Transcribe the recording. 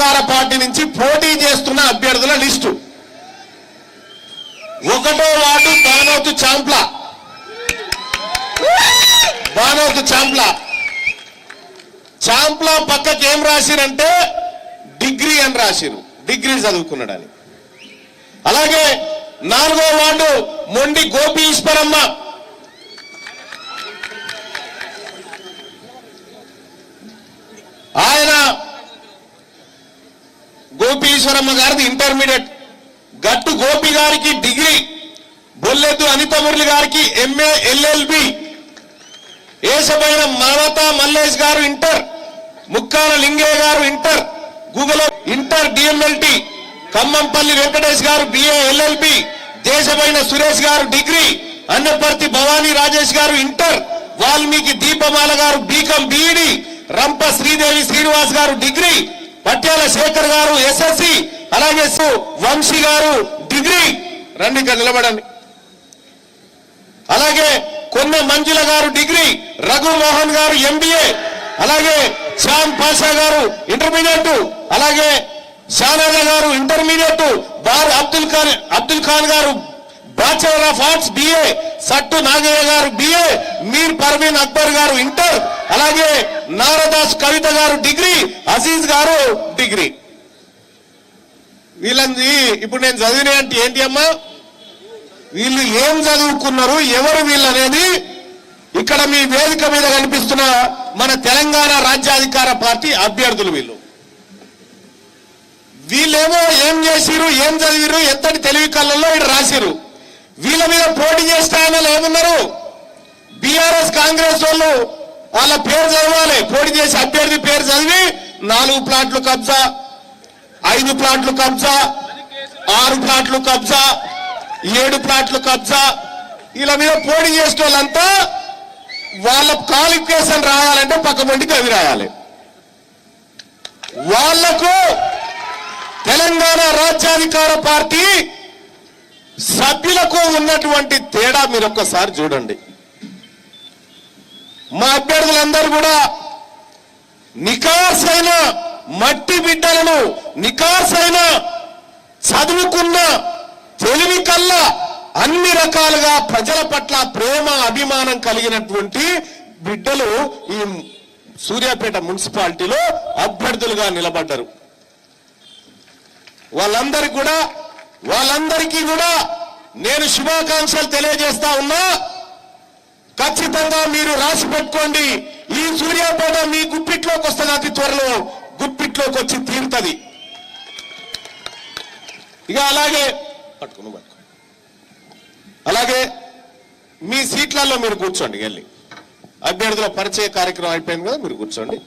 అధికార పార్టీ నుంచి పోటీ చేస్తున్న అభ్యర్థుల లిస్టు. ఒకటో వార్డు బానోతు చాంప్ల. బానోతు చాంప్ల. చాంప్ల పక్కకి ఏం రాసిరంటే డిగ్రీ అని రాసిరు. డిగ్రీ చదువుకున్నాడని. అలాగే నాలుగో వార్డు మొండి గోపి ఈశ్వరమ్మ గోపీశ్వరమ్మ గారిది ఇంటర్మీడియట్. గట్టు గోపి గారికి డిగ్రీ బొల్లెద్దు అనిత మురళి గారికి ఎంఏ ఎల్ఎల్బి. ఏసమైన మమతా మల్లేష్ గారు ఇంటర్ ముక్కాల లింగే గారు inter Google inter DMLT. Khammampalli Venkatesh గారు బిఏ ఎల్ఎల్బి. దేశమైన సురేష్ గారు డిగ్రీ అన్నపర్తి భవానీ రాజేష్ గారు inter Valmiki Deepamala garu BCom BEd. Rampa Sridevi Srinivas garu degree Patyala Shekhar గారు ఎస్ఎస్సి అలాగే సు- వంశీ గారు డిగ్రీ. రండి ఇక్కడ నిలబడండి. అలాగే కొన్న మంజుల గారు డిగ్రీ. రఘు మోహన్ గారు ఎంబీఏ. అలాగే శ్యామ్ పాషా గారు ఇంటర్మీడియట్. అలాగే షానాజా గారు intermediate. Bar Abdul Khan Abdul Khan garu bachelor of arts BA Sattu Nagaiah garu BA Mir Parveen Akbar గారు ఇంటర్ అలాగే నారదాస్ కవిత గారు డిగ్రీ అజీజ్ గారు డిగ్రీ వీళ్ళని ఇప్పుడు నేను చదివిన అంటే ఏంటి అమ్మా? వీళ్ళు ఏం చదువుకున్నారు ఎవరు వీళ్ళు అనేది ఇక్కడ మీ వేదిక మీద కనిపిస్తున్న మన తెలంగాణ రాజ్యాధికార పార్టీ అభ్యర్థులు వీళ్ళు. వీళ్ళేమో ఏం చేసిరు ఏం చదివిరు ఎంతటి తెలివి కళ్ళల్లో ఇక్కడ రాసిరు వీళ్ళ మీద పోటీ చేస్తే ఆయన ఏమన్నారు? బీఆర్ఎస్ కాంగ్రెస్ వాళ్ళు వాళ్ళ పేరు చదవాలి. పోటీ చేసి అభ్యర్థి పేరు చదివి నాలుగు ప్లాట్లు కబ్జా ఐదు ప్లాట్లు కబ్జా ఆరు ప్లాట్లు కబ్జా ఏడు ప్లాట్లు కబ్జా. ఇలా మీద పోటీ చేసిన వాళ్ళంతా వాళ్ళ క్వాలిఫికేషన్ రాయాలంటే పక్క మంటికి అవి రాయాలి. వాళ్ళకు తెలంగాణ రాజ్యాధికార పార్టీ సభ్యులకు ఉన్నటువంటి తేడా మీరు ఒక్కసారి చూడండి. మా అభ్యర్థులందరూ కూడా నికాసైన మట్టి బిడ్డలను నికాసైన చదువుకున్న తెలివి కల్లా అన్ని రకాలుగా ప్రజల పట్ల ప్రేమ అభిమానం కలిగినటువంటి బిడ్డలు ఈ సూర్యాపేట మున్సిపాలిటీలో అభ్యర్థులుగా నిలబడ్డారు. వాళ్ళందరికీ కూడా వాళ్ళందరికీ కూడా నేను శుభాకాంక్షలు తెలియజేస్తా ఉన్నా ఖచ్చితంగా మీరు రాసి పెట్టుకోండి. ఈ సూర్యాపేట మీ గుప్పిట్లోకి వస్తుంది అతి త్వరలో. గుప్పిట్లోకి వచ్చి తీరుతుంది. ఇక అలాగే పట్టుకుని పట్టుకో అలాగే మీ సీట్లలో మీరు కూర్చోండి వెళ్ళి. అభ్యర్థుల పరిచయ కార్యక్రమం అయిపోయింది కదా మీరు కూర్చోండి.